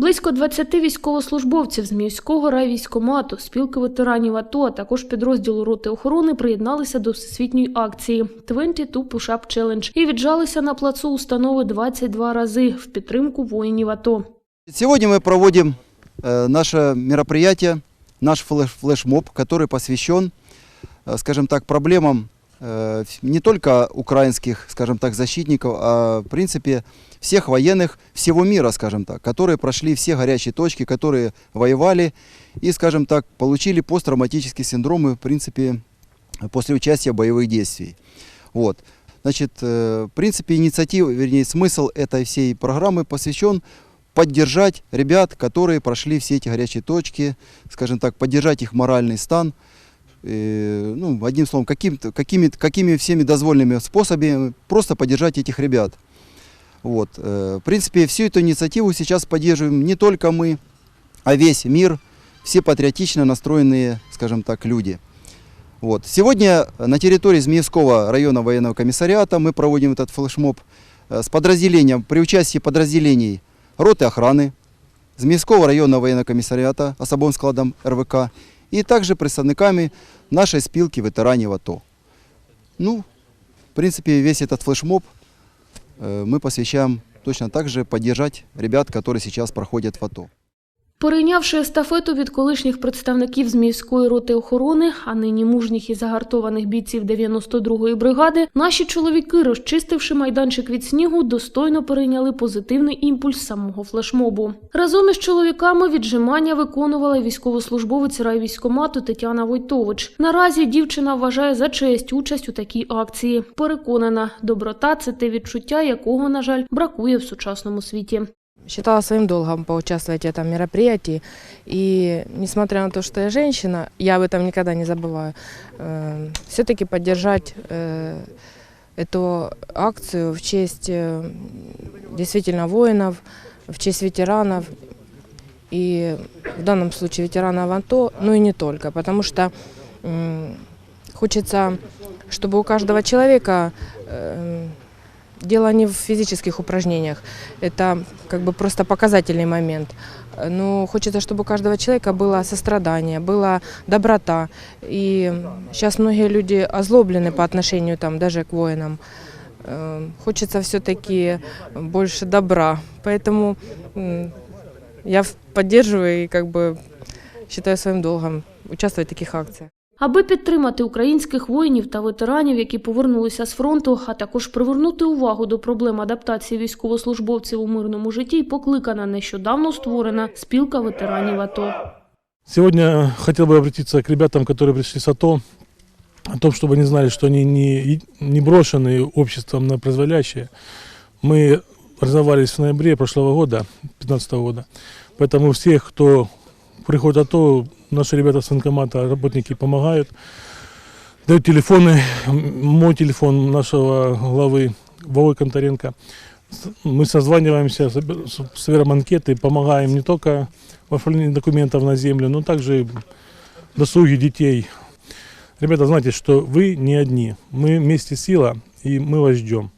Близько 20 військовослужбовців з міського райвійськомату, спілки ветеранів АТО, а також підрозділу роти охорони приєдналися до всесвітньої акції 22 Push-Up Challenge і віджалися на плацу установи 22 рази в підтримку воїнів АТО. Сегодня мы проводим э, наше мероприятие, наш флеш- флешмоб, который посвящен, э, скажем так, проблемам э, не только украинских, скажем так, защитников, а в принципе всех военных всего мира, скажем так, которые прошли все горячие точки, которые воевали и, скажем так, получили посттравматические синдромы, в принципе, после участия в боевых действий. Вот. Значит, э, в принципе, инициатива, вернее, смысл этой всей программы посвящен поддержать ребят, которые прошли все эти горячие точки, скажем так, поддержать их моральный стан, ну, одним словом, каким какими, какими всеми дозвольными способами просто поддержать этих ребят. Вот. э, В принципе, всю эту инициативу сейчас поддерживаем не только мы, а весь мир, все патриотично настроенные, скажем так, люди. Вот. Сегодня на территории Змеевского района военного комиссариата мы проводим этот флешмоб э, с подразделением, при участии подразделений роты охраны, Змеевского районного военного комиссариата, особым складом РВК, и также представниками нашей спилки ветеранів АТО. Ну, в принципе, весь этот флешмоб э, мы посвящаем точно так же поддержать ребят, которые сейчас проходят в АТО. Перейнявши естафету від колишніх представників Зміївської роти охорони, а нині мужніх і загартованих бійців 92-ї бригади, наші чоловіки, розчистивши майданчик від снігу, достойно перейняли позитивний імпульс самого флешмобу. Разом із чоловіками віджимання виконувала військовослужбовець райвійськомату Тетяна Войтович. Наразі дівчина вважає за честь участь у такій акції. Переконана, доброта це те відчуття, якого, на жаль, бракує в сучасному світі. Считала своим долгом поучаствовать в этом мероприятии. И несмотря на то, что я женщина, я об этом никогда не забываю, все-таки поддержать э, эту акцию в честь э, действительно воинов, в честь ветеранов. И в данном случае ветеранов АТО, ну и не только, потому что м, хочется, чтобы у каждого человека э, Дело не в физических упражнениях, это как бы просто показательный момент. Но хочется, чтобы у каждого человека было сострадание, была доброта. И сейчас многие люди озлоблены по отношению там, даже к воинам. Э, Хочется все-таки больше добра. Поэтому м, я в- поддерживаю и как бы считаю своим долгом участвовать в таких акциях. Аби підтримати українських воїнів та ветеранів, які повернулися з фронту, а також привернути увагу до проблем адаптації військовослужбовців у мирному житті, й покликана нещодавно створена спілка ветеранів АТО. Сегодня хотел бы обратиться к ребятам, которые пришли с АТО, о том, чтобы они знали, что они не, не брошены обществом на произволящее. Мы разорвались в ноябре прошлого года, 2015 года. Поэтому всех, кто приходит в АТО, наши ребята с военкомата, работники помогают. Дают телефоны, мой телефон нашего главы Вовы Конторенко. Мы созваниваемся, собираем анкеты, помогаем не только в оформлении документов на землю, но также досуги детей. Ребята, знайте, что вы не одни. Мы вместе сила, и мы вас ждем.